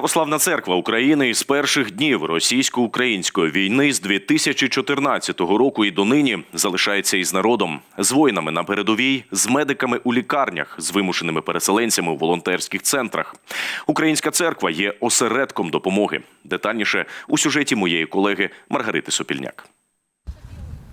Православна церква України із перших днів російсько-української війни з 2014 року і донині залишається із народом, з воїнами на передовій, з медиками у лікарнях, з вимушеними переселенцями у волонтерських центрах. Українська церква є осередком допомоги. Детальніше у сюжеті моєї колеги Маргарити Сопільняк.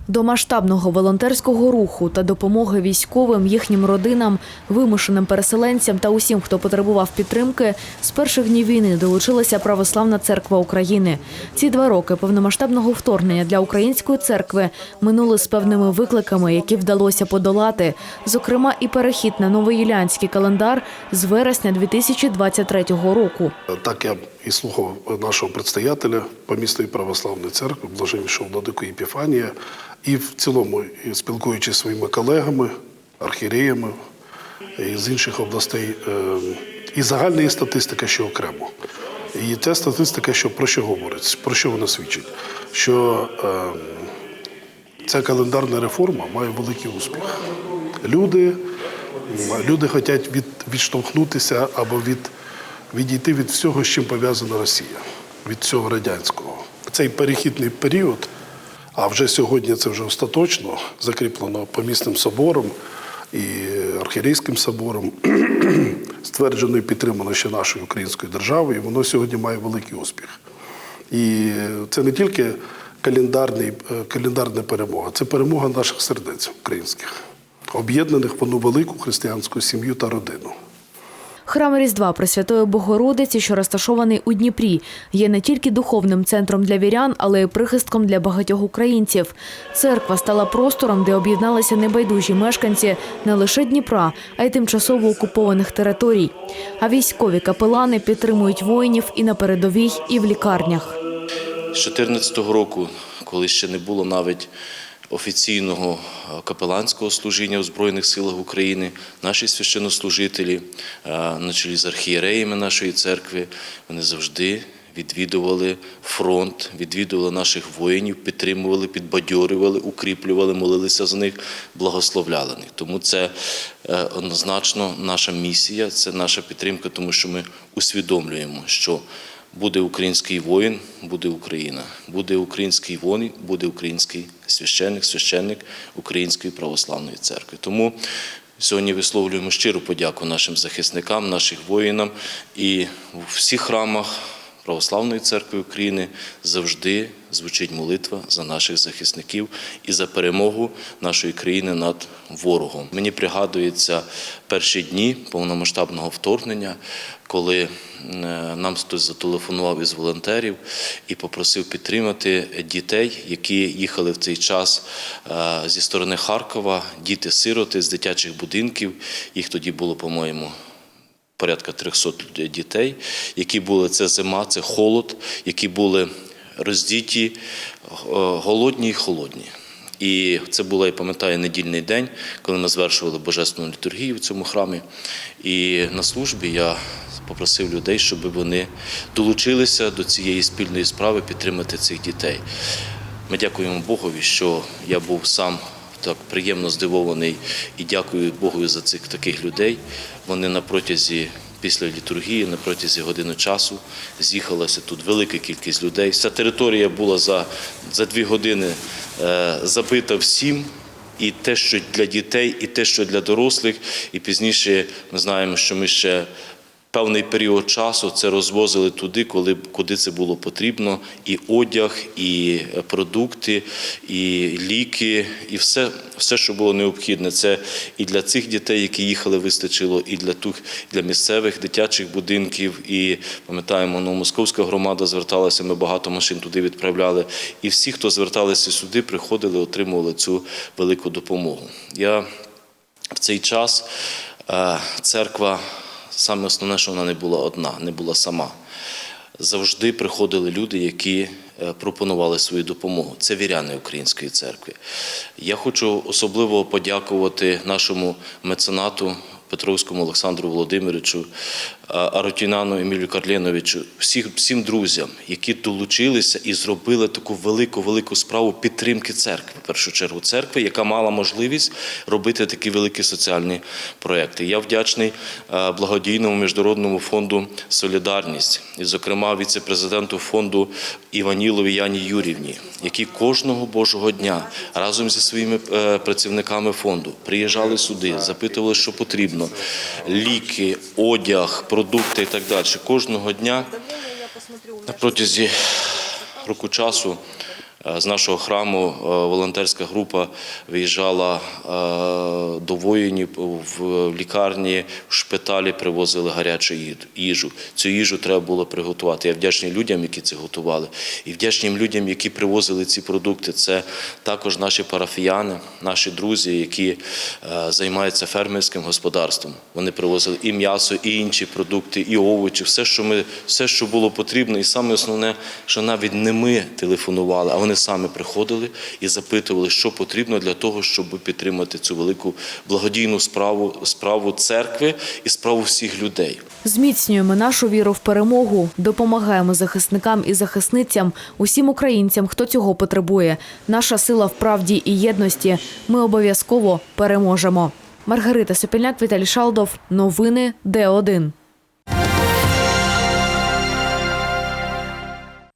До масштабного волонтерського руху та допомоги військовим, їхнім родинам, вимушеним переселенцям та усім, хто потребував підтримки, з перших днів війни долучилася Православна церква України. Ці два роки повномасштабного вторгнення для української церкви минули з певними викликами, які вдалося подолати. Зокрема, і перехід на новоюліанський календар з вересня 2023 року. Так я і слухав нашого предстоятеля помісної православної церкви, блаженнішого владику Єпіфанія, і в цілому, і спілкуючись зі своїми колегами, архієреями і з інших областей, е, і загальна статистика, що окремо. І ця статистика, що про що говорить, про що вона свідчить? Що е, ця календарна реформа має великий успіх. Люди, люди хочуть від, відштовхнутися або від, відійти від всього, з чим пов'язана Росія, від цього радянського. Цей перехідний період, а вже сьогодні це вже остаточно закріплено помісним собором і архірейським собором, стверджено і підтримано ще нашою українською державою, і воно сьогодні має великий успіх. І це не тільки е, календарна перемога, це перемога наших сердець українських, об'єднаних в велику християнську сім'ю та родину. Храм Різдва Пресвятої Богородиці, що розташований у Дніпрі, є не тільки духовним центром для вірян, але й прихистком для багатьох українців. Церква стала простором, де об'єдналися небайдужі мешканці не лише Дніпра, а й тимчасово окупованих територій. А військові капелани підтримують воїнів і на передовій, і в лікарнях. З 2014 року, коли ще не було навіть офіційного е, капеланського служіння у Збройних силах України, наші священнослужителі, е, на чолі з архієреями нашої церкви, вони завжди відвідували фронт, відвідували наших воїнів, підтримували, підбадьорювали, укріплювали, молилися за них, благословляли них. Тому це е, однозначно наша місія, це наша підтримка, тому що ми усвідомлюємо, що Буде український воїн, буде Україна. Буде український воїн, буде український священник, священник Української православної церкви. Тому сьогодні висловлюємо щиру подяку нашим захисникам, нашим воїнам і в всіх храмах. Православної церкви України завжди звучить молитва за наших захисників і за перемогу нашої країни над ворогом. Мені пригадується перші дні повномасштабного вторгнення, коли е, нам хтось зателефонував із волонтерів і попросив підтримати дітей, які їхали в цей час е, зі сторони Харкова, діти-сироти з дитячих будинків. Їх тоді було, по-моєму, порядка 300 дітей, які були це зима, це холод, які були роздіті, е, голодні і холодні. І це було, я пам'ятаю, недільний день, коли ми звершували божественну літургію в цьому храмі. І на службі я попросив людей, щоб вони долучилися до цієї спільної справи підтримати цих дітей. Ми дякуємо Богові, що я був сам так приємно здивований і дякую Богу за цих таких людей. Вони на протязі після літургії, на протязі години часу з'їхалася тут велика кількість людей. Вся територія була за, за дві години е, забита всім. І те, що для дітей, і те, що для дорослих. І пізніше ми знаємо, що ми ще певний період часу це розвозили туди, коли куди це було потрібно. І одяг, і продукти, і ліки, і все, все, що було необхідне. Це і для цих дітей, які їхали, вистачило, і для тих, для місцевих дитячих будинків. І пам'ятаємо, ну, московська громада зверталася. Ми багато машин туди відправляли. І всі, хто зверталися сюди, приходили, отримували цю велику допомогу. Я в цей час е, церква. Саме основне, що вона не була одна, не була сама. Завжди приходили люди, які е, пропонували свою допомогу. Це віряни Української церкви. Я хочу особливо подякувати нашому меценату Петровському Олександру Володимировичу, Арутінану Емілію Карленовичу, всіх, всім друзям, які долучилися і зробили таку велику велику справу підтримки церкви. В першу чергу церкви, яка мала можливість робити такі великі соціальні проекти. Я вдячний благодійному міжнародному фонду Солідарність, і, зокрема, віце-президенту фонду Іванілові Яні Юрівні, які кожного божого дня разом зі своїми е, працівниками фонду приїжджали сюди, запитували, що потрібно: ліки, одяг, продукти і так далі. Кожного дня на протязі року часу з нашого храму е, волонтерська група виїжджала е, до воїнів в лікарні, в шпиталі привозили гарячу їжу. Цю їжу треба було приготувати. Я вдячний людям, які це готували, і вдячним людям, які привозили ці продукти. Це також наші парафіяни, наші друзі, які е, займаються фермерським господарством. Вони привозили і м'ясо, і інші продукти, і овочі, все, що ми, все, що було потрібно. І саме основне, що навіть не ми телефонували, а вони самі приходили і запитували, що потрібно для того, щоб підтримати цю велику благодійну справу, справу церкви і справу всіх людей. Зміцнюємо нашу віру в перемогу, допомагаємо захисникам і захисницям, усім українцям, хто цього потребує. Наша сила в правді і єдності. Ми обов'язково переможемо. Маргарита Сопільняк, Віталій Шалдов. Новини Д1.